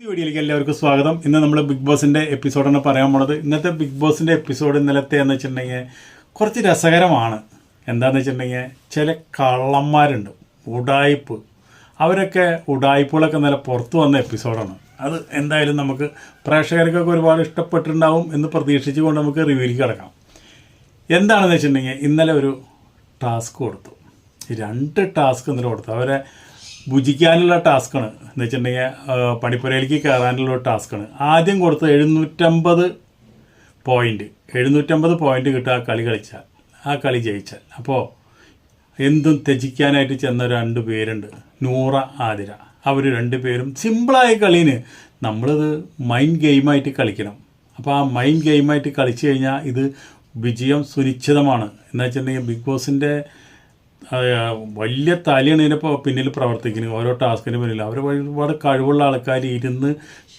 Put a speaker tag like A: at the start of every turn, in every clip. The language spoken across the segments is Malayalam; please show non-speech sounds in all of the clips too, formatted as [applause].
A: ഈ വീഡിയോയിലേക്ക് എല്ലാവർക്കും സ്വാഗതം. ഇന്ന് നമ്മൾ ബിഗ് ബോസിന്റെ എപ്പിസോഡാണ് പറയാൻ പോണത്. ഇന്നത്തെ ബിഗ് ബോസിന്റെ എപ്പിസോഡ് ഇന്നലത്തെ എന്ന് വെച്ചിട്ടുണ്ടെങ്കിൽ കുറച്ച് രസകരമാണ്. എന്താന്ന് വെച്ചിട്ടുണ്ടെങ്കിൽ ചില കള്ളന്മാരുണ്ട്. ഉടായ്പ്. അവരൊക്കെ ഉടായ്പകളൊക്കെ നല്ല പുറത്തു വന്ന എപ്പിസോഡാണ് അത് എന്തായാലും നമുക്ക് പ്രേക്ഷകർക്കൊക്കെ ഒരുപാട് ഇഷ്ടപ്പെട്ടിട്ടുണ്ടാവും എന്ന് പ്രതീക്ഷിച്ചുകൊണ്ട് നമുക്ക് റിവ്യൂലേക്ക് കിടക്കാം. എന്താണെന്ന് വെച്ചിട്ടുണ്ടെങ്കിൽ ഇന്നലെ ഒരു ടാസ്ക് കൊടുത്തു. രണ്ട് ടാസ്ക് ഇന്നലെ കൊടുത്തു. അവരെ ഭുജിക്കാനുള്ള ടാസ്ക്കാണ്. എന്ന് വെച്ചിട്ടുണ്ടെങ്കിൽ പണിപ്പുരയിലേക്ക് കയറാനുള്ള ടാസ്ക്കാണ്. ആദ്യം കൊടുത്ത എഴുന്നൂറ്റമ്പത് പോയിന്റ് എഴുന്നൂറ്റമ്പത് പോയിന്റ് കിട്ടുക ആ കളി കളിച്ചാൽ. ആ കളി ജയിച്ചാൽ. അപ്പോൾ എന്തും ത്യജിക്കാനായിട്ട് ചെന്ന രണ്ട് പേരുണ്ട്. നൂറ ആതിര. അവർ രണ്ട് പേരും സിമ്പിളായ കളീന് നമ്മളിത് മൈൻഡ് ഗെയിമായിട്ട് കളിക്കണം. അപ്പോൾ ആ മൈൻഡ് ഗെയിമായിട്ട് കളിച്ചു കഴിഞ്ഞാൽ ഇത് വിജയം സുനിശ്ചിതമാണ്. എന്ന് വെച്ചിട്ടുണ്ടെങ്കിൽ ബിഗ് ബോസിന്റെ വലിയ തലയാണ് പിന്നിൽ പ്രവർത്തിക്കുന്നത്. ഓരോ ടാസ്കിന് പിന്നിൽ. അവർ ഒരുപാട് കഴിവുള്ള ആൾക്കാർ ഇരുന്ന്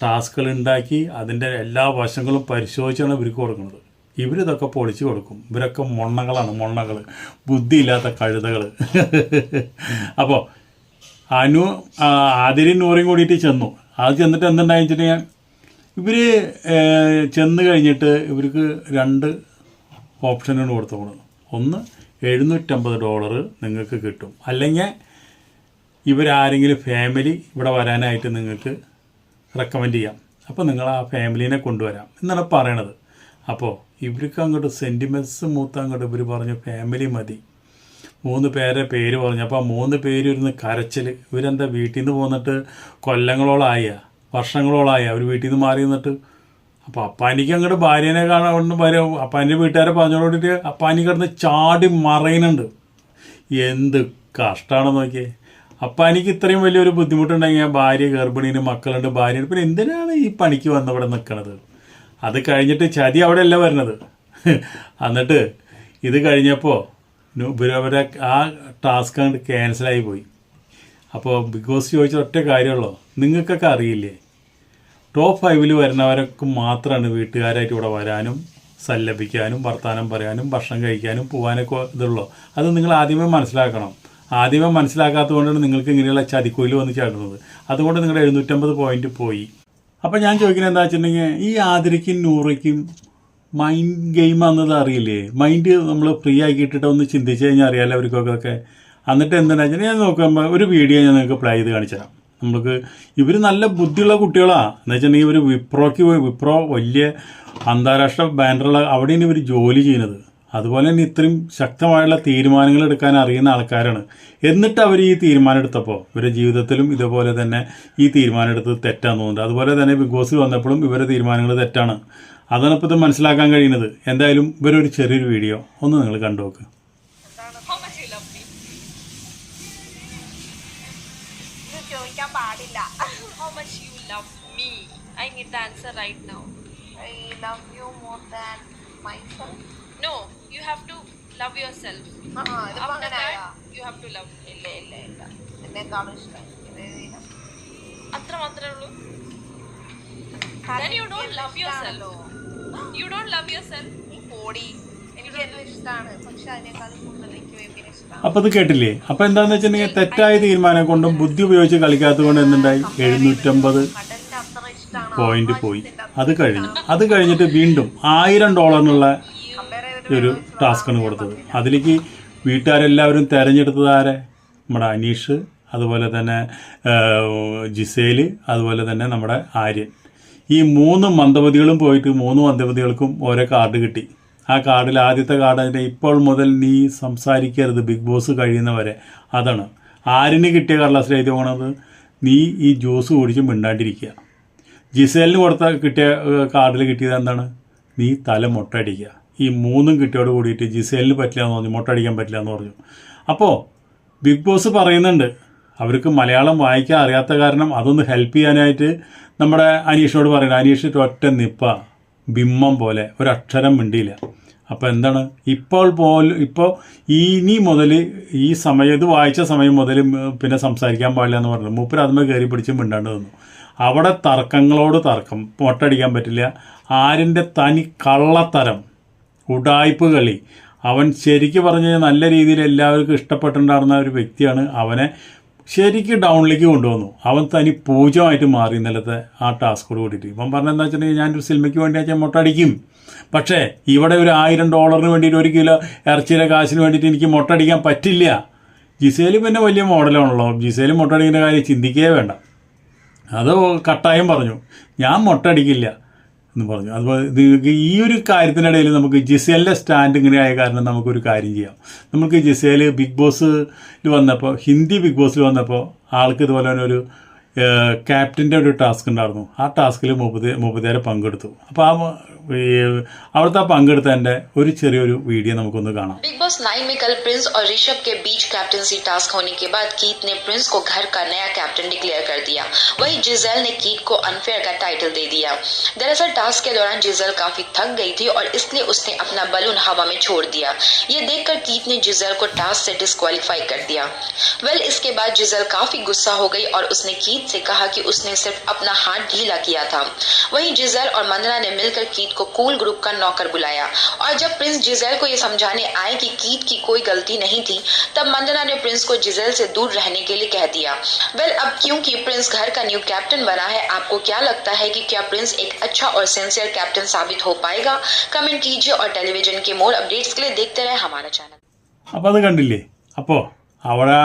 A: ടാസ്കുകൾ ഉണ്ടാക്കി അതിന്റെ എല്ലാ വശങ്ങളും പരിശോധിച്ചാണ് ഇവർക്ക് കൊടുക്കുന്നത്. ഇവരിതൊക്കെ പൊളിച്ചു കൊടുക്കും. ഇവരൊക്കെ മൊണ്ണകളാണ് മൊണ്ണകൾ ബുദ്ധിയില്ലാത്ത കഴുതകൾ [laughs] അപ്പോൾ അനു ആതിരയും നൂറയും കൂടിയിട്ട് ചെന്നു. അത് ചെന്നിട്ട് എന്തുണ്ടായെന്ന് വെച്ചിട്ടുണ്ടെങ്കിൽ ഇവർ ചെന്ന് കഴിഞ്ഞിട്ട് ഇവർക്ക് രണ്ട് ഓപ്ഷനാണ് കൊടുത്തോളൂ ഒന്ന് എഴുന്നൂറ്റമ്പത് ഡോളർ നിങ്ങൾക്ക് കിട്ടും. അല്ലെങ്കിൽ ഇവരാരെങ്കിലും ഫാമിലി ഇവിടെ വരാനായിട്ട് നിങ്ങൾക്ക് റെക്കമെൻഡ് ചെയ്യാം. അപ്പോൾ നിങ്ങൾ ആ ഫാമിലീനെ കൊണ്ടുവരാം എന്നാണ് പറയണത്. അപ്പോൾ ഇവർക്ക് അങ്ങോട്ട് സെന്റിമെന്റ്സ് മൂത്ത് അങ്ങോട്ട് ഇവർ പറഞ്ഞു ഫാമിലി മതി. മൂന്ന് പേരെ പേര് പറഞ്ഞു. അപ്പോൾ ആ മൂന്ന് പേര് ഇരുന്ന് കരച്ചിൽ ഇവരെന്താ വീട്ടിൽ നിന്ന് പോന്നിട്ട് കൊല്ലങ്ങളോളായ വർഷങ്ങളോളായ അവർ വീട്ടിൽ നിന്ന് മാറി നിന്നിട്ട് അപ്പോൾ അപ്പാനിക്ക് അങ്ങോട്ട് ഭാര്യനെ കാണാൻ ഭാര്യ അപ്പാന്റെ വീട്ടുകാരെ പറഞ്ഞോണ്ടിട്ട് അപ്പാനി കിടന്ന് ചാടി മറയുന്നുണ്ട്. എന്ത് കഷ്ടമാണെന്ന് നോക്കിയേ. അപ്പാനിക്ക് ഇത്രയും വലിയൊരു ബുദ്ധിമുട്ടുണ്ടെങ്കിൽ ഭാര്യ ഗർഭിണീന് മക്കളുണ്ട് ഭാര്യ പിന്നെ എന്തിനാണ് ഈ പണിക്ക് വന്നവിടെ നിൽക്കണത് അത് കഴിഞ്ഞിട്ട് ചതി അവിടെ അല്ല വരണത്. എന്നിട്ട് ഇത് കഴിഞ്ഞപ്പോൾ ഇവരവരെ ആ ടാസ്ക് ക്യാൻസലായി പോയി. അപ്പോൾ ബിഗ് ബോസ് ചോദിച്ച ഒറ്റ കാര്യമുള്ളൂ? നിങ്ങൾക്കൊക്കെ അറിയില്ലേ? ടോപ്പ് ഫൈവിൽ വരുന്നവർക്ക് മാത്രമാണ് വീട്ടുകാരായിട്ട് ഇവിടെ വരാനും സല്ലപിക്കാനും വർത്തമാനം പറയാനും ഭക്ഷണം കഴിക്കാനും പോകാനൊക്കെ ഇതുള്ളൂ. അത് നിങ്ങൾ ആദ്യമേ മനസ്സിലാക്കണം. ആദ്യമേ മനസ്സിലാക്കാത്തത് കൊണ്ടാണ് നിങ്ങൾക്ക് ഇങ്ങനെയുള്ള ചതിക്കുയിൽ വന്ന് ചേർന്നത്. അതുകൊണ്ട് നിങ്ങളുടെ എഴുന്നൂറ്റമ്പത് പോയിന്റ് പോയി. അപ്പം ഞാൻ ചോദിക്കുന്നത് എന്താ വെച്ചിട്ടുണ്ടെങ്കിൽ ഈ ആതിരയ്ക്കും നൂറയ്ക്കും മൈൻഡ് ഗെയിം ആണെന്നത് അറിയില്ലേ? മൈൻഡ് നമ്മൾ ഫ്രീ ആക്കിയിട്ടിട്ട് ഒന്ന് ചിന്തിച്ച് കഴിഞ്ഞാൽ അറിയാമല്ലോ അവർക്കൊക്കെ. എന്നിട്ട് എന്താണെന്ന് വെച്ചിട്ടുണ്ടെങ്കിൽ ഞാൻ നോക്കുമ്പോൾ ഒരു വീഡിയോ ഞാൻ നിങ്ങൾക്ക് പ്ലേ ചെയ്ത് കാണിച്ചു തരാം നമുക്ക് ഇവർ നല്ല ബുദ്ധിയുള്ള കുട്ടികളാണ് എന്ന് വെച്ചിട്ടുണ്ടെങ്കിൽ ഇവർ വിപ്രോയ്ക്ക് വിപ്രോ വലിയ അന്താരാഷ്ട്ര ബാനറുള്ള അവിടെയാണ് ഇവർ ജോലി ചെയ്യുന്നത്. അതുപോലെ തന്നെ ഇത്രയും ശക്തമായുള്ള തീരുമാനങ്ങൾ എടുക്കാൻ അറിയുന്ന ആൾക്കാരാണ്. എന്നിട്ട് അവർ ഈ തീരുമാനം എടുത്തപ്പോൾ ഇവരുടെ ജീവിതത്തിലും ഇതുപോലെ തന്നെ ഈ തീരുമാനം എടുത്തത് തെറ്റാന്ന് തോന്നുന്നത് അതുപോലെ തന്നെ ബിഗ് ബോസ് വന്നപ്പോഴും ഇവരുടെ തീരുമാനങ്ങൾ തെറ്റാണ്. അതാണ് ഇപ്പോൾ ഇത് മനസ്സിലാക്കാൻ കഴിയുന്നത്. എന്തായാലും ഇവരൊരു ചെറിയൊരു വീഡിയോ ഒന്ന് നിങ്ങൾ കണ്ടു നോക്ക്.
B: Right now.
C: I love you more than myself.
B: No, you have to love yourself.
C: Uh -huh,
B: After that, you have to love me.
C: ഇല്ല ഇല്ല ഇല്ല എന്നെക്കാളും ഇഷ്ടം
B: അത്ര മാത്രമേ ഉള്ളൂ
C: കാരണം
B: you don't love yourself. [gasps] You don't love yourself?
C: നീ പോടി
A: അപ്പൊ ഇത് കേട്ടില്ലേ അപ്പൊ എന്താന്ന് വെച്ചിട്ടുണ്ടെങ്കിൽ തെറ്റായ തീരുമാനം കൊണ്ടും ബുദ്ധി ഉപയോഗിച്ച് കളിക്കാത്തത് കൊണ്ട് എന്തുണ്ടായി എഴുന്നൂറ്റമ്പത് പോയിന്റ് പോയി. അത് കഴിഞ്ഞു. അത് കഴിഞ്ഞിട്ട് വീണ്ടും ആയിരം ഡോളറിനുള്ള ഒരു ടാസ്ക്കാണ് കൊടുത്തത്. അതിലേക്ക് വീട്ടുകാരെല്ലാവരും തിരഞ്ഞെടുത്തത് ആരെ? നമ്മുടെ അനീഷ് അതുപോലെ തന്നെ ജിസേൽ അതുപോലെ തന്നെ നമ്മുടെ ആര്യൻ. ഈ മൂന്ന് മന്ദമതികളും പോയിട്ട് മൂന്ന് മന്ദമതികൾക്കും ഓരോ കാർഡ് കിട്ടി. ആ കാർഡിൽ ആദ്യത്തെ കാർഡ് അതിന്റെ ഇപ്പോൾ മുതൽ നീ സംസാരിക്കരുത് ബിഗ് ബോസ് കഴിയുന്നവരെ. അതാണ്. ആരിന് കിട്ടിയ കടലാസിൽ എഴുതി നീ ഈ ജ്യൂസ് കുടിച്ച് മിണ്ടാണ്ടിരിക്കുക. ജിസേലിന് കൊടുത്ത കിട്ടിയ കാർഡിൽ കിട്ടിയത് എന്താണ്? നീ തല മുട്ടടിക്കുക ഈ മൂന്നും കിട്ടിയോട് കൂടിയിട്ട് ജിസേലിന് പറ്റില്ല എന്ന് പറഞ്ഞു മുട്ടടിക്കാൻ പറ്റില്ല എന്ന് പറഞ്ഞു. അപ്പോൾ ബിഗ് ബോസ് പറയുന്നുണ്ട് അവർക്ക് മലയാളം വായിക്കാൻ അറിയാത്ത കാരണം അതൊന്ന് ഹെൽപ്പ് ചെയ്യാനായിട്ട് നമ്മുടെ അനീഷിനോട് പറയുന്നത് അനീഷ് ഒറ്റ നിപ്പ ബിംബം പോലെ ഒരക്ഷരം മിണ്ടിയില്ല. അപ്പോൾ എന്താണ്? ഇപ്പോൾ പോലും ഇപ്പോൾ ഇനി മുതൽ ഈ സമയം ഇത് വായിച്ച സമയം മുതൽ പിന്നെ സംസാരിക്കാൻ പാടില്ല എന്ന് പറഞ്ഞു. മൂപ്പര് അതുമേ കയറി പിടിച്ച് മിണ്ടാണ്ട് നിന്നു. അവിടെ തർക്കങ്ങളോട് തർക്കം. പൊട്ടടിക്കാൻ പറ്റില്ല. ആരിന്റെ തനി കള്ളത്തരം. ഉടായ്പ് കളി. അവൻ ശരിക്ക് പറഞ്ഞു നല്ല രീതിയിൽ എല്ലാവർക്കും ഇഷ്ടപ്പെട്ടിട്ടുണ്ടായിരുന്ന ഒരു വ്യക്തിയാണ് അവനെ ശരിക്കും ഡൗണിലേക്ക് കൊണ്ടുവന്നു. അവൻ തനി പൂജമായിട്ട് മാറി ഇന്നലത്തെ ആ ടാസ്കോട് കൂടിയിട്ട്. ഇപ്പം പറഞ്ഞെന്താ വെച്ചിട്ടുണ്ടെങ്കിൽ ഞാനൊരു സിനിമയ്ക്ക് വേണ്ടി ഞാൻ മുട്ടടിക്കും. പക്ഷേ ഇവിടെ ഒരു ആയിരം ഡോളറിന് വേണ്ടിയിട്ട് ഒരു കിലോ ഇറച്ചിയുടെ കാശിന് വേണ്ടിയിട്ട് എനിക്ക് മുട്ടടിക്കാൻ പറ്റില്ല. ജിസേൽ പിന്നെ വലിയ മോഡലാണല്ലോ ജിസേൽ മുട്ടടിക്കുന്ന കാര്യം ചിന്തിക്കുകയേ വേണ്ട. അത് കട്ടായം പറഞ്ഞു. ഞാൻ മുട്ടടിക്കില്ല എന്ന് പറഞ്ഞു. അതുപോലെ ഇത് ഈ ഒരു കാര്യത്തിനിടയിൽ നമുക്ക് ജിസേലിന്റെ സ്റ്റാൻഡ് ഇങ്ങനെ ആയ കാരണം നമുക്കൊരു കാര്യം ചെയ്യാം. നമുക്ക് ജിസേൽ ബിഗ് ബോസിൽ വന്നപ്പോൾ ഹിന്ദി ബിഗ് ബോസിൽ വന്നപ്പോൾ ആൾക്ക് ഇതുപോലെ തന്നെ ഒരു ക്യാപ്റ്റന്റെ ഒരു ടാസ്ക് ഉണ്ടായിരുന്നു. ആ ടാസ്കിൽ മുപ്പത് മുപ്പത്തേരെ പങ്കെടുത്തു. അപ്പോൾ ആ അവിടുത്തെ ആ പങ്കെടുത്തതിൻ്റെ ഒരു ചെറിയൊരു വീഡിയോ നമുക്കൊന്ന് കാണാം
D: बिग बॉस नाइन में कल प्रिंस और ऋषभ के बीच कैप्टनसी टास्क होने के बाद कीत ने प्रिंस को घर का नया कैप्टन डिक्लेयर कर दिया वहीं जिजेल ने कीत को अनफेयर का टाइटल दे दिया दरअसल टास्क के दौरान जिजेल काफी थक गई थी और इसलिए उसने अपना बलून हवा में छोड़ दिया ये देखकर कीत ने जिजेल को टास्क से डिस्क्वालीफाई कर दिया वेल इसके बाद जिजेल काफी गुस्सा हो गई और उसने कीत से कहा कि उसने सिर्फ अपना हाथ ढीला किया था वहीं जिजेल और मंदना ने मिलकर कीत को कूल ग्रुप का नौकर बुलाया और जब प्रिंस जिजेल को ये समझाने आए कि कीत की कोई गलती नहीं थी तब मंदना ने प्रिंस को जिजेल से दूर रहने के लिए कह दिया वेल अब क्योंकि प्रिंस घर का न्यू कैप्टन बना है आपको क्या लगता है कि क्या प्रिंस एक अच्छा और सिंसियर कैप्टन साबित हो पाएगा कमेंट कीजिए और टेलीविजन के मोर अपडेट्स के लिए देखते रहे हमारा चैनल
A: അപ്പോൾ അത് കണ്ടില്ലേ അപ്പോൾ അവിടെ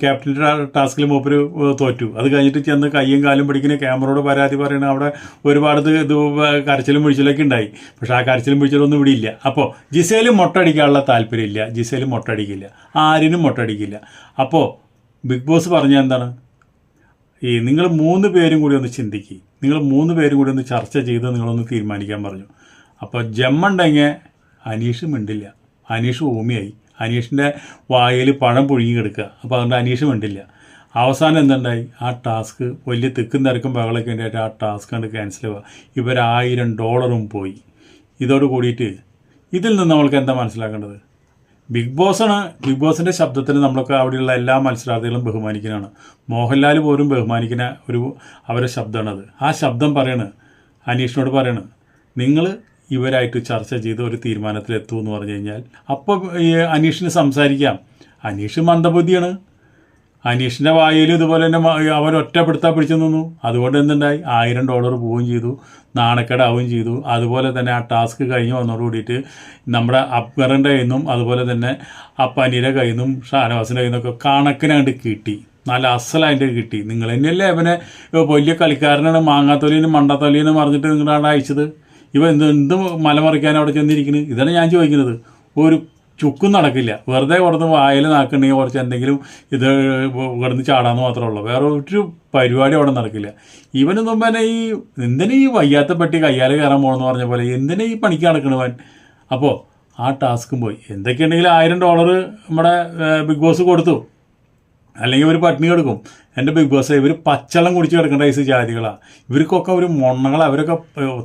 A: ക്യാപ്റ്റന്റെ ടാസ്കിൽ മൂപ്പര് തോറ്റു. അത് കഴിഞ്ഞിട്ട് ചെന്ന് കയ്യും കാലും പിടിക്കുന്ന ക്യാമറയോട് പരാതി പറയണ അവിടെ ഒരുപാട് ഇത് കരച്ചിലും പിടിച്ചിലൊക്കെ ഉണ്ടായി. പക്ഷെ ആ കരച്ചിലും പിടിച്ചിലൊന്നും ഇവിടെ ഇല്ല അപ്പോൾ ജിസേലും മൊട്ടടിക്കാനുള്ള താല്പര്യമില്ല. ജിസേലും മൊട്ടടിക്കില്ല. ആരിനും മൊട്ടടിക്കില്ല. അപ്പോൾ ബിഗ് ബോസ് പറഞ്ഞ എന്താണ്? ഈ നിങ്ങൾ മൂന്ന് പേരും കൂടി ഒന്ന് ചിന്തിക്കുക നിങ്ങൾ മൂന്ന് പേരും കൂടി ഒന്ന് ചർച്ച ചെയ്ത് നിങ്ങളൊന്ന് തീരുമാനിക്കാൻ പറഞ്ഞു. അപ്പോൾ ജമ്മുണ്ടെങ്കിൽ അനീഷ് മിണ്ടില്ല. അനീഷ് ഊമിയായി. അനീഷിന്റെ വായിൽ പഴം പുഴുങ്ങി കിടക്കുക. അപ്പോൾ അതുകൊണ്ട് അനീഷ് വേണ്ടില്ല അവസാനം എന്തുണ്ടായി? ആ ടാസ്ക് വലിയ തിക്കും തിരക്കും ബഹളൊക്കെ ഉണ്ടായിട്ട് ആ ടാസ്ക് കണ്ട് ക്യാൻസൽ ആവുക. ഇവരായിരം ഡോളറും പോയി. ഇതോട് കൂടിയിട്ട് ഇതിൽ നിന്ന് നമ്മൾക്ക് എന്താ മനസ്സിലാക്കേണ്ടത്? ബിഗ് ബോസാണ് ബിഗ് ബോസിന്റെ ശബ്ദത്തിന് നമ്മളൊക്കെ അവിടെയുള്ള എല്ലാ മത്സരാർത്ഥികളും ബഹുമാനിക്കുന്നതാണ്. മോഹൻലാൽ പോലും ബഹുമാനിക്കുന്ന ഒരു അവരുടെ ശബ്ദമാണത്. ആ ശബ്ദം പറയണ്. അനീഷിനോട് പറയണ് നിങ്ങൾ ഇവരായിട്ട് ചർച്ച ചെയ്ത് ഒരു തീരുമാനത്തിലെത്തൂ എന്ന് പറഞ്ഞു കഴിഞ്ഞാൽ അപ്പോൾ ഈ അനീഷിന് സംസാരിക്കാം. അനീഷ് മന്ദബുദ്ധിയാണ്. അനീഷിന്റെ വായിൽ ഇതുപോലെ തന്നെ അവർ ഒറ്റപ്പെടുത്താൻ പിടിച്ചു നിന്നു. അതുകൊണ്ട് എന്തുണ്ടായി? ആയിരം ഡോളർ പോവുകയും ചെയ്തു. നാണക്കേടാവുകയും ചെയ്തു. അതുപോലെ തന്നെ ആ ടാസ്ക് കഴിഞ്ഞ് വന്നതോട് കൂടിയിട്ട് നമ്മുടെ അക്ബറിന്റെ കയ്യിൽ നിന്നും അതുപോലെ തന്നെ അപ്പാനിയുടെ കയ്യിൽ നിന്നും ഷാനവാസിന്റെ കയ്യിൽ നിന്നൊക്കെ കണക്കിനങ്ങോട്ട് കിട്ടി. നല്ല അസലായിട്ട് കിട്ടി. നിങ്ങൾ തന്നെയല്ലേ അവനെ വലിയ കളിക്കാരനാണ്. മാങ്ങാത്തൊലിനും മണ്ടത്തൊലിനും പറഞ്ഞിട്ട് നിങ്ങളാണ് അയച്ചത്. ഇവ എന്ത് എന്ത് മലമറിക്കാൻ അവിടെ ചെന്നിരിക്കുന്നത് ഇതാണ് ഞാൻ ചോദിക്കുന്നത്. ഒരു ചുക്കും നടക്കില്ല. വെറുതെ കുറച്ച് വായിൽ നാക്കുണ്ടെങ്കിൽ കുറച്ച് എന്തെങ്കിലും ഇത് കിടന്ന് ചാടാന്ന് മാത്രമേ ഉള്ളൂ. വേറെ ഒരു പരിപാടി അവിടെ നടക്കില്ല. ഇവന് മുമ്പ് ഈ എന്തിനാ ഈ വയ്യാത്ത പെട്ടി കയ്യാൽ കയറാൻ പോകണമെന്ന് പറഞ്ഞ പോലെ എന്തിനാ ഈ പണിക്ക് നടക്കണവൻ അപ്പോൾ ആ ടാസ്കും പോയി. എന്തൊക്കെയുണ്ടെങ്കിലും ആയിരം ഡോളർ നമ്മുടെ ബിഗ് ബോസ് കൊടുത്തു. അല്ലെങ്കിൽ ഒരു പട്ടിണി കിടക്കും. എന്റെ ബിഗ് ബോസ് ഇവർ പച്ചളം കുടിച്ച് കിടക്കേണ്ട വയസ്സ് ജാതികളാണ് ഇവർക്കൊക്കെ ഒരു മൊണ്ണകളാ അവരൊക്കെ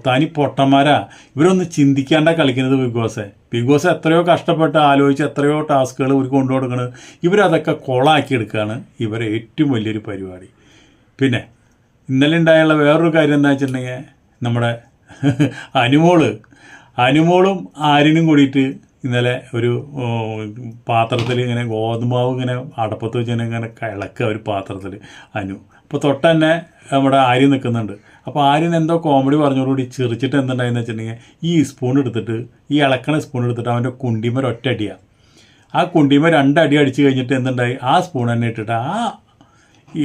A: തനി പൊട്ടന്മാരാ. ഇവരൊന്ന് ചിന്തിക്കാണ്ട കളിക്കുന്നത് ബിഗ് ബോസെ. ബിഗ് ബോസ് എത്രയോ കഷ്ടപ്പെട്ട് ആലോചിച്ച് എത്രയോ ടാസ്കുകൾ ഇവർ കൊണ്ടു കൊടുക്കണ്. ഇവരതൊക്കെ കൊളാക്കി എടുക്കുകയാണ് ഇവരെ ഏറ്റവും വലിയൊരു പരിപാടി. പിന്നെ ഇന്നലെ ഉണ്ടായുള്ള വേറൊരു കാര്യം എന്താ വെച്ചിട്ടുണ്ടെങ്കിൽ നമ്മുടെ അനുമോൾ. അനുമോളും ആരിനും കൂടിയിട്ട് ഇന്നലെ ഒരു പാത്രത്തിൽ ഇങ്ങനെ ഗോതമ്പാവ് ഇങ്ങനെ അടപ്പത്ത് വെച്ച് ഇങ്ങനെ ഇളക്കുക ഒരു പാത്രത്തിൽ അനു. അപ്പോൾ തൊട്ട് തന്നെ നമ്മുടെ ആര്യൻ നിൽക്കുന്നുണ്ട് അപ്പോൾ ആര്യൻ എന്തോ കോമഡി പറഞ്ഞോടുകൂടി ചിരിച്ചിട്ട് എന്തുണ്ടായെന്ന് വെച്ചിട്ടുണ്ടെങ്കിൽ ഈ സ്പൂൺ എടുത്തിട്ട് ഈ ഇളക്കണ സ്പൂൺ എടുത്തിട്ട് അവന്റെ കുണ്ടിമേൽ ഒറ്റ അടിയാണ് ആ കുണ്ടിമേൽ രണ്ടടി അടിച്ച് കഴിഞ്ഞിട്ട് എന്തുണ്ടായി? ആ സ്പൂൺ തന്നെ ഇട്ടിട്ട് ആ ഈ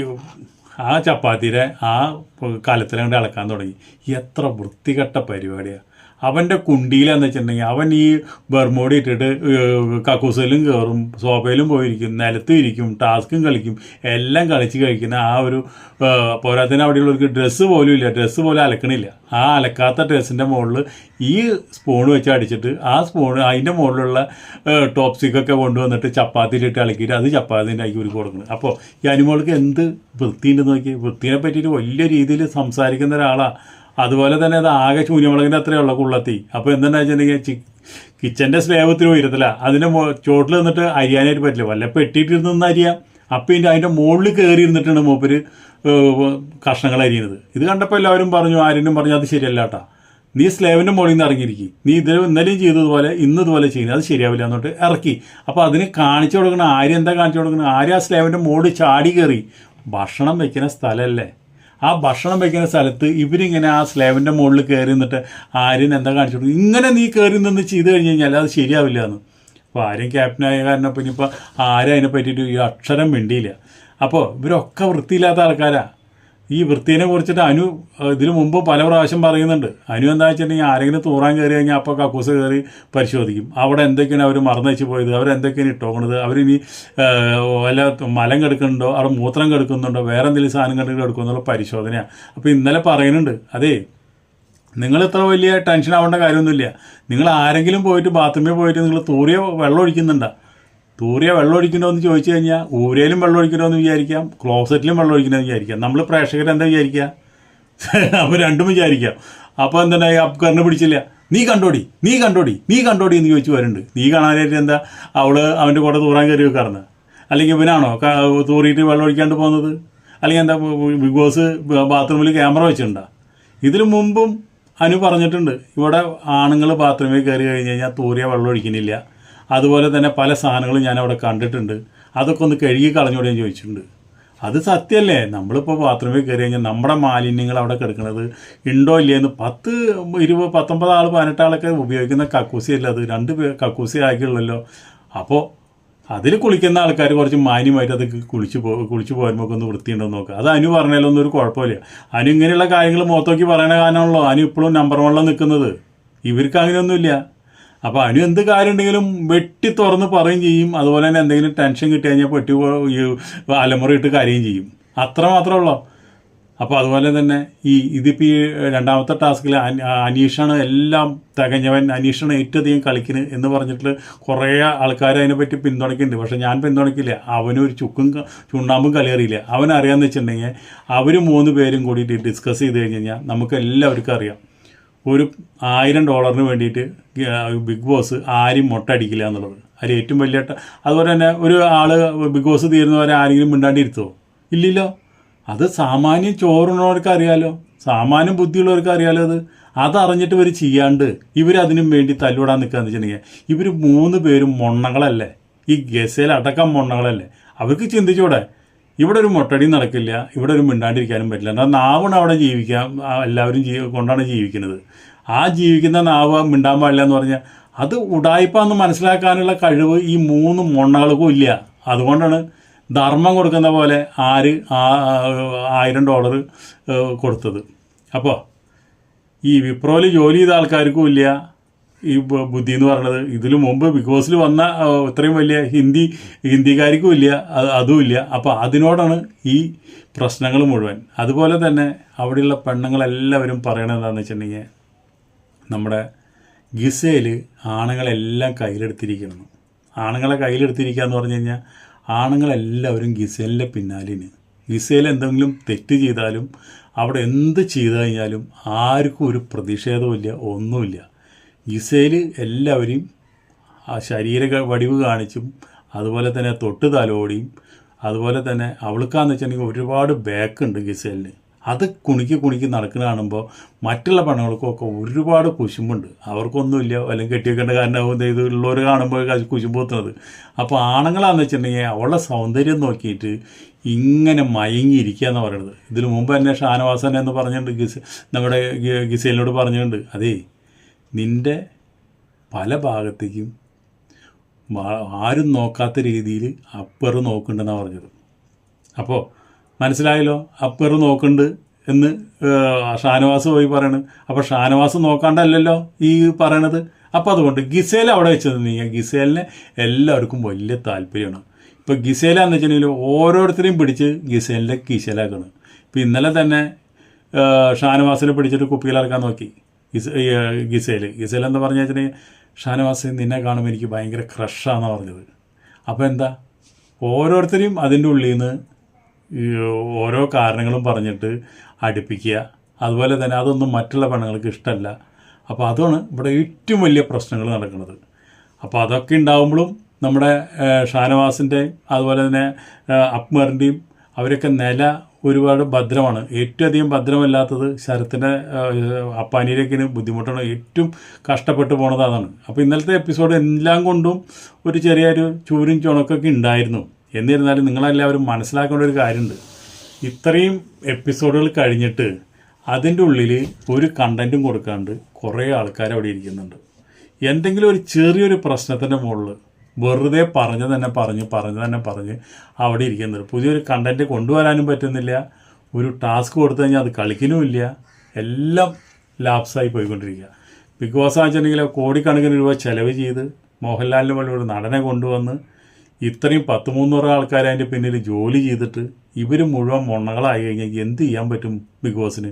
A: ആ ചപ്പാത്തിയുടെ ആ കലത്തിലങ്ങോട്ട് ഇളക്കാൻ തുടങ്ങി. എത്ര വൃത്തികെട്ട പരിപാടിയാണ് അവന്റെ കുണ്ടിയിലാന്ന് വെച്ചിട്ടുണ്ടെങ്കിൽ അവൻ ഈ ബർമോടി ഇട്ടിട്ട് കക്കൂസയിലും കയറും സോഫയിലും പോയിരിക്കും നിലത്തും ഇരിക്കും ടാസ്കും കളിക്കും എല്ലാം കളിച്ച് കഴിക്കുന്ന ആ ഒരു പോരാത്തിന് അവിടെയുള്ളവർക്ക് ഡ്രസ്സ് പോലും ഇല്ല ഡ്രസ്സ് പോലും അലക്കണില്ല. ആ അലക്കാത്ത ഡ്രസ്സിന്റെ മുകളിൽ ഈ സ്പൂൺ വെച്ച് അടിച്ചിട്ട് ആ സ്പൂൺ അതിന്റെ മുകളിലുള്ള ടോപ്സിക്കൊക്കെ കൊണ്ടുവന്നിട്ട് ചപ്പാത്തിയിലിട്ട് ഇളക്കിയിട്ട് അത് ചപ്പാത്തിന്റെ ആക്കി ഒരു കൊടുക്കുന്നത് അപ്പോൾ ഈ അനിമോൾക്ക് എന്ത് വൃത്തിയുണ്ടെന്ന് നോക്കി വൃത്തിയെ പറ്റിയിട്ട് വലിയ രീതിയിൽ സംസാരിക്കുന്ന ഒരാളാണ് അതുപോലെ തന്നെ അത് ആകെ ശൂന്യമുളകിന്റെ അത്രയുള്ള കുള്ളത്തി. അപ്പോൾ എന്താണെന്ന് വെച്ചിട്ടുണ്ടെങ്കിൽ കിച്ചന്റെ സ്ലേവത്തിൽ ഉയരത്തില്ല. അതിന്റെ ചോട്ടിൽ നിന്നിട്ട് അരിയാനായിട്ട് പറ്റില്ല. വല്ല പെട്ടിയിട്ടിരുന്ന് അരിയാം. അപ്പം ഇതിന്റെ അതിന്റെ മുകളിൽ കയറി ഇരുന്നിട്ടാണ് മൂപ്പര് കഷ്ണങ്ങൾ അരിയുന്നത്. ഇത് കണ്ടപ്പോൾ എല്ലാവരും പറഞ്ഞു ആരെങ്കിലും പറഞ്ഞു അത് ശരിയല്ല കേട്ടാ നീ സ്ലേവിന്റെ മുകളിൽ നിന്ന് ഇറങ്ങിയിരിക്കും. നീ ഇതിൽ ഇന്നലെയും ചെയ്തതുപോലെ ഇന്ന് ഇതുപോലെ ചെയ്യുന്നത്. അത് ശരിയാവില്ല എന്നിട്ട് ഇറക്കി. അപ്പോൾ അതിന് കാണിച്ചു കൊടുക്കണം ആര് എന്താ കാണിച്ചു കൊടുക്കണം ആര് ആ സ്ലേവിന്റെ മുകളിൽ ചാടി കയറി ഭക്ഷണം വെക്കുന്ന സ്ഥലമല്ലേ ആ ഭക്ഷണം വയ്ക്കുന്ന സ്ഥലത്ത് ഇവരിങ്ങനെ ആ സ്ലേവിന്റെ മുകളിൽ കയറി നിന്നിട്ട് ആര്യൻ എന്താ കാണിച്ചു കൊടുക്കും? ഇങ്ങനെ നീ കയറി നിന്ന് ചെയ്ത് കഴിഞ്ഞ് കഴിഞ്ഞാൽ അത് ശരിയാവില്ല എന്ന്. അപ്പോൾ ആരും ക്യാപ്റ്റനായ കാരണം പിന്നെ ഇപ്പോൾ ആരും അതിനെ പറ്റിയിട്ട് ഈ അക്ഷരം മിണ്ടിയില്ല. അപ്പോൾ ഇവരൊക്കെ വൃത്തിയില്ലാത്ത ആൾക്കാരാ. ഈ വൃത്തിയെ കുറിച്ചിട്ട് അനു ഇതിനു മുമ്പ് പല പ്രാവശ്യം പറയുന്നുണ്ട്. അനു എന്താ വെച്ചിട്ടുണ്ടെങ്കിൽ ആരെങ്കിലും തൂറാൻ കയറി കഴിഞ്ഞാൽ അപ്പോൾ കക്കൂസ് കയറി പരിശോധിക്കും. അവിടെ എന്തൊക്കെയാണ് അവർ മറന്നു വെച്ച് പോയത് അവരെന്തൊക്കെയാണ് ഇട്ടോക്കണത് അവരിനി വല്ല മലം കെടുക്കുന്നുണ്ടോ? അവിടെ മൂത്രം കെടുക്കുന്നുണ്ടോ? വേറെ എന്തെങ്കിലും സാധനം കണ്ടെങ്കിൽ എടുക്കുന്നുള്ള പരിശോധനയാണ് അപ്പോൾ ഇന്നലെ പറയുന്നുണ്ട് അതേ നിങ്ങൾ ഇത്ര വലിയ ടെൻഷൻ ആവേണ്ട കാര്യമൊന്നുമില്ല. നിങ്ങൾ ആരെങ്കിലും പോയിട്ട് ബാത്റൂമിൽ പോയിട്ട് നിങ്ങൾ തൂറിയ വെള്ളം ഒഴിക്കുന്നുണ്ടോ. തൂറിയ വെള്ളം ഒഴിക്കണോ എന്ന് ചോദിച്ചു കഴിഞ്ഞാൽ ഊരയിലും വെള്ളം ഒഴിക്കണോ എന്ന് വിചാരിക്കാം ക്ലോസറ്റിലും വെള്ളം ഒഴിക്കണോ എന്ന് വിചാരിക്കാം. നമ്മൾ പ്രേക്ഷകർ എന്താ വിചാരിക്കുക [laughs] അപ്പോൾ രണ്ടും വിചാരിക്കാം. അപ്പോൾ എന്താണ് അപ്കറിന് പിടിച്ചില്ല. നീ കണ്ടോടി നീ കണ്ടോടി നീ കണ്ടോടി എന്ന് ചോദിച്ചു വരുന്നുണ്ട് നീ കാണാനായിട്ട് എന്താ അവൾ അവന്റെ കൂടെ തൂറാൻ കയറി വെക്കാറുണ്ട്. അല്ലെങ്കിൽ ഇവനാണോ തൂറിയിട്ട് വെള്ളം ഒഴിക്കാണ്ട് പോകുന്നത്? അല്ലെങ്കിൽ എന്താ ബിഗ് ബോസ് ബാത്റൂമിൽ ക്യാമറ വെച്ചിട്ടുണ്ടോ? ഇതിനു മുമ്പും അനു പറഞ്ഞിട്ടുണ്ട് ഇവിടെ ആണുങ്ങൾ ബാത്റൂമിൽ കയറി കഴിഞ്ഞ് കഴിഞ്ഞാൽ തൂറിയ വെള്ളം ഒഴിക്കുന്നില്ല അതുപോലെ തന്നെ പല സാധനങ്ങളും ഞാൻ അവിടെ കണ്ടിട്ടുണ്ട്. അതൊക്കെ ഒന്ന് കഴുകി കളഞ്ഞോടെ ഞാൻ ചോദിച്ചിട്ടുണ്ട്. അത് സത്യമല്ലേ? നമ്മളിപ്പോൾ ബാത്റൂമിൽ കയറി കഴിഞ്ഞാൽ നമ്മുടെ മാലിന്യങ്ങൾ അവിടെ കിടക്കുന്നത് ഉണ്ടോ ഇല്ലേ എന്ന് പത്ത് ഇരുപത് പത്തൊമ്പത് ആൾ പതിനെട്ട് ആളൊക്കെ ഉപയോഗിക്കുന്ന കക്കൂസി അല്ല അത്. രണ്ട് കക്കൂസി ആക്കിയുള്ളല്ലോ അപ്പോൾ അതിൽ കുളിക്കുന്ന ആൾക്കാർ കുറച്ച് മാന്യമായിട്ട് അത് കുളിച്ച് പോ കുളിച്ച് പോരുമ്പോൾ ഒന്ന് വൃത്തിയുണ്ടോ നോക്കുക അത് അനു പറഞ്ഞാലൊന്നും ഒരു കുഴപ്പമില്ല. അനു ഇങ്ങനെയുള്ള കാര്യങ്ങൾ മുഖത്തോക്കി പറയണ കാരണമാണല്ലോ. അനു ഇപ്പോഴും നമ്പർ വണ്ണിൽ നിൽക്കുന്നത് ഇവർക്ക് അങ്ങനെയൊന്നുമില്ല. അപ്പോൾ അനു എന്ത് കാര്യമുണ്ടെങ്കിലും വെട്ടി തുറന്ന് പറയും ചെയ്യും. അതുപോലെ തന്നെ എന്തെങ്കിലും ടെൻഷൻ കിട്ടി കഴിഞ്ഞാൽ പെട്ടി പോ- ഈ അലമുറ ഇട്ട് കരയും ചെയ്യും. അത്ര മാത്രമേ ഉള്ളൂ. അപ്പോൾ അതുപോലെ തന്നെ ഈ ഇതിപ്പോൾ ഈ രണ്ടാമത്തെ ടാസ്കിൽ അനീഷാണ് എല്ലാം തികഞ്ഞവൻ. അനീഷാണ് ഏറ്റവും അധികം കളിക്കുന്നത് എന്ന് പറഞ്ഞിട്ട് കുറേ ആൾക്കാർ അതിനെപ്പറ്റി പിന്തുണയ്ക്കുന്നുണ്ട്. പക്ഷേ ഞാൻ പിന്തുണയ്ക്കില്ല. അവനൊരു ചുക്കും ചുണ്ണാമ്പും കളിയറിയില്ല അവൻ അറിയാമെന്ന് വെച്ചിട്ടുണ്ടെങ്കിൽ അവർ മൂന്ന് പേരും കൂടിയിട്ട് ഡിസ്കസ് ചെയ്ത് കഴിഞ്ഞ് കഴിഞ്ഞാൽ നമുക്ക് എല്ലാവർക്കും അറിയാം. ഒരു ആയിരം ഡോളറിന് വേണ്ടിയിട്ട് ബിഗ് ബോസ് ആരും മുട്ടടിക്കില്ല എന്നുള്ളത്. അതിൽ ഏറ്റവും വലിയ അതുപോലെ തന്നെ ഒരു ആൾ ബിഗ് ബോസ് തീരുന്നവരെ ആരെങ്കിലും മിണ്ടാണ്ടിരുത്തുമോ ഇല്ലല്ലോ. അത് സാമാന്യം ചോറുള്ളവർക്ക് അറിയാലോ. സാമാന്യം ബുദ്ധിയുള്ളവർക്ക് അറിയാലോ അത്. അതറിഞ്ഞിട്ട് ഇവർ ചെയ്യാണ്ട് ഇവരതിനും വേണ്ടി തല്ലുവിടാൻ നിൽക്കാന്ന് വെച്ചിട്ടുണ്ടെങ്കിൽ ഇവർ മൂന്ന് പേരും മൊണ്ണകളല്ലേ? ഈ ഗസയിൽ അടക്കം മൊണ്ണകളല്ലേ? അവർക്ക് ചിന്തിച്ചൂടെ? ഇവിടെ ഒരു മുട്ടടി നടക്കില്ല ഇവിടെ ഒരു മിണ്ടാണ്ടിരിക്കാനും പറ്റില്ല. എന്നാൽ നാവാണ് അവിടെ ജീവിക്കാം എല്ലാവരും ജീ കൊണ്ടാണ് ജീവിക്കുന്നത്. ആ ജീവിക്കുന്ന നാവ് മിണ്ടാൻ പാടില്ല എന്ന് പറഞ്ഞാൽ അത് ഉടായ്പാന്ന് മനസ്സിലാക്കാനുള്ള കഴിവ് ഈ മൂന്ന് മൊണ്ണകൾക്കും ഇല്ല. അതുകൊണ്ടാണ് ധർമ്മം കൊടുക്കുന്ന പോലെ ആര് ആയിരം ഡോളർ കൊടുത്തത്. അപ്പോൾ ഈ വിപ്രോയിൽ ജോലി ചെയ്ത ആൾക്കാർക്കും ഇല്ല ഈ ബുദ്ധി എന്ന് പറയുന്നത് ഇതിനു മുമ്പ് ബിഗ് ബോസിൽ വന്ന ഇത്രയും വലിയ ഹിന്ദി ഹിന്ദിക്കാർക്കും ഇല്ല അത് അതും അപ്പോൾ അതിനോടാണ് ഈ പ്രശ്നങ്ങൾ മുഴുവൻ. അതുപോലെ തന്നെ അവിടെയുള്ള പെണ്ണുങ്ങളെല്ലാവരും പറയണത് എന്താണെന്ന് വെച്ചിട്ടുണ്ടെങ്കിൽ നമ്മുടെ ഗിസയിൽ ആണുങ്ങളെല്ലാം കയ്യിലെടുത്തിരിക്കണം ആണുങ്ങളെ കയ്യിലെടുത്തിരിക്കുക എന്ന് പറഞ്ഞു കഴിഞ്ഞാൽ ആണുങ്ങളെല്ലാവരും ഗിസേലിന്റെ പിന്നാലിന് ഗിസയിൽ എന്തെങ്കിലും തെറ്റ് ചെയ്താലും അവിടെ എന്ത് ചെയ്തു കഴിഞ്ഞാലും ആർക്കും ഒരു പ്രതിഷേധമില്ല ഒന്നുമില്ല. ഗിസേൽ എല്ലാവരെയും ആ ശരീര വടിവ് കാണിച്ചും അതുപോലെ തന്നെ തൊട്ട് തലോടിയും അതുപോലെ തന്നെ അവൾക്കാന്ന് വെച്ചിട്ടുണ്ടെങ്കിൽ ഒരുപാട് ബാക്കുണ്ട് ഗിസേലിന്. അത് കുണിക്ക് കുണിക്ക് നടക്കുന്ന കാണുമ്പോൾ മറ്റുള്ള പെണ്ണുങ്ങൾക്കൊക്കെ ഒരുപാട് കുശുമ്പുണ്ട്. അവർക്കൊന്നുമില്ല അല്ലെങ്കിൽ കെട്ടിവെക്കേണ്ട കാരണം ഇത് ഉള്ളവർ കാണുമ്പോൾ കുശുമ്പ് കുത്തുന്നത്. അപ്പോൾ ആണുങ്ങളാന്ന് വെച്ചിട്ടുണ്ടെങ്കിൽ അവളുടെ സൗന്ദര്യം നോക്കിയിട്ട് ഇങ്ങനെ മയങ്ങിയിരിക്കുക എന്ന് പറയുന്നത് ഇതിനു മുമ്പ് തന്നെ ഷാനവാസൻ എന്ന് പറഞ്ഞിട്ടുണ്ട് ഗിസ് നമ്മുടെ ഗിസേലിനോട് പറഞ്ഞിട്ടുണ്ട്. അതേ നിന്റെ പല ഭാഗത്തേക്കും ആരും നോക്കാത്ത രീതിയിൽ അപ്പർ നോക്കുന്നുണ്ടെന്നാണ് പറഞ്ഞത്. അപ്പോൾ മനസ്സിലായല്ലോ അപ്പർ നോക്കുന്നുണ്ട് എന്ന് ഷാനവാസ് പോയി പറയണത് അപ്പോൾ ഷാനവാസ് നോക്കാണ്ടല്ലല്ലോ ഈ പറയണത്. അപ്പോൾ അതുകൊണ്ട് ഗിസേൽ അവിടെ വെച്ചത് നീങ്ങ ഗിസേലിനെ എല്ലാവർക്കും വലിയ താല്പര്യമാണ്. ഇപ്പോൾ ഗിസേലാന്ന് വെച്ചിട്ടുണ്ടെങ്കിൽ ഓരോരുത്തരെയും പിടിച്ച് ഗിസേലിന്റെ കിശലാക്കണം. ഇപ്പം ഇന്നലെ തന്നെ ഷാനവാസിനെ പിടിച്ചിട്ട് കുപ്പിയിലിറക്കാൻ നോക്കി. ഗിസ് ഗിസേൽ ഗിസേൽ എന്ന് പറഞ്ഞു വെച്ചിട്ടുണ്ടെങ്കിൽ ഷാനവാസ് നിന്നെ കാണുമ്പോൾ എനിക്ക് ഭയങ്കര ക്രഷാണെന്നാണ് പറഞ്ഞത്. അപ്പോൾ എന്താ? ഓരോരുത്തരെയും അതിന്റെ ഉള്ളിൽ നിന്ന് ഓരോ കാരണങ്ങളും പറഞ്ഞിട്ട് അടുപ്പിക്കുക. അതുപോലെ തന്നെ അതൊന്നും മറ്റുള്ള പെണ്ണുങ്ങൾക്ക് ഇഷ്ടമല്ല അപ്പോൾ അതാണ് ഇവിടെ ഏറ്റവും വലിയ പ്രശ്നങ്ങൾ നടക്കുന്നത്. അപ്പോൾ അതൊക്കെ ഉണ്ടാകുമ്പോഴും നമ്മുടെ ഷാനവാസിന്റെയും അതുപോലെ തന്നെ അക്മറിന്റെയും അവരൊക്കെ നില ഒരുപാട് ഭദ്രമാണ്. ഏറ്റവും അധികം ഭദ്രമല്ലാത്തത് ശരത്തിന്റെ അപ്പാനിയിലേക്കിന് ബുദ്ധിമുട്ടാണ്. ഏറ്റവും കഷ്ടപ്പെട്ട് പോണത് അതാണ്. അപ്പോൾ ഇന്നലത്തെ എപ്പിസോഡ് എല്ലാം കൊണ്ടും ഒരു ചെറിയൊരു ചൂരും ചുണക്കൊക്കെ ഉണ്ടായിരുന്നു. എന്നിരുന്നാലും നിങ്ങളെല്ലാവരും മനസ്സിലാക്കേണ്ട ഒരു കാര്യമുണ്ട്. ഇത്രയും എപ്പിസോഡുകൾ കഴിഞ്ഞിട്ട് അതിന്റെ ഉള്ളിൽ ഒരു കണ്ടന്റും കൊടുക്കാണ്ട് കുറേ ആൾക്കാർ അവിടെ ഇരിക്കുന്നുണ്ട്. എന്തെങ്കിലും ഒരു ചെറിയൊരു പ്രശ്നത്തിന്റെ മുകളിൽ വെറുതെ പറഞ്ഞു തന്നെ പറഞ്ഞ് പറഞ്ഞു തന്നെ പറഞ്ഞ് അവിടെ ഇരിക്കുന്നത് പുതിയൊരു കണ്ടന്റ് കൊണ്ടുവരാനും പറ്റുന്നില്ല. ഒരു ടാസ്ക് കൊടുത്തു കഴിഞ്ഞാൽ അത് കളിക്കുന്നുമില്ല എല്ലാം ലാപ്സായി പോയിക്കൊണ്ടിരിക്കുക. ബിഗ് ബോസ് വെച്ചിട്ടുണ്ടെങ്കിൽ കോടിക്കണക്കിന് രൂപ ചെലവ് ചെയ്ത് മോഹൻലാലിനെ പോലെ ഒരു നടനെ കൊണ്ടുവന്ന് ഇത്രയും പത്ത് മുന്നൂറ് ആൾക്കാർ അതിന്റെ പിന്നിൽ ജോലി ചെയ്തിട്ട് ഇവർ മുഴുവൻ മൊണ്ണകളായി കഴിഞ്ഞാൽ എന്ത് ചെയ്യാൻ പറ്റും ബിഗ് ബോസിന്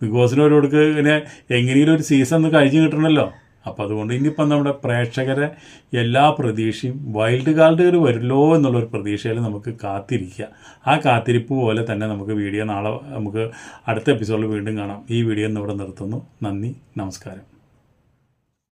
A: ബിഗ് ബോസിന് കൊടുക്കുക ഇങ്ങനെ എങ്ങനെയെങ്കിലും ഒരു സീസൺ ഒന്ന് കഴിഞ്ഞ് കിട്ടണമല്ലോ അപ്പോൾ അതുകൊണ്ട് ഇനിയിപ്പം നമ്മുടെ പ്രേക്ഷകരെ എല്ലാ പ്രതീക്ഷയും വൈൽഡ് കാർഡുകൾ വരുമല്ലോ എന്നുള്ളൊരു പ്രതീക്ഷയിൽ നമുക്ക് കാത്തിരിക്കുക. ആ കാത്തിരിപ്പ് പോലെ തന്നെ നമുക്ക് വീഡിയോ നാളെ നമുക്ക് അടുത്ത എപ്പിസോഡിൽ വീണ്ടും കാണാം. ഈ വീഡിയോ ഇന്ന് ഇവിടെ നിർത്തുന്നു. നന്ദി. നമസ്കാരം.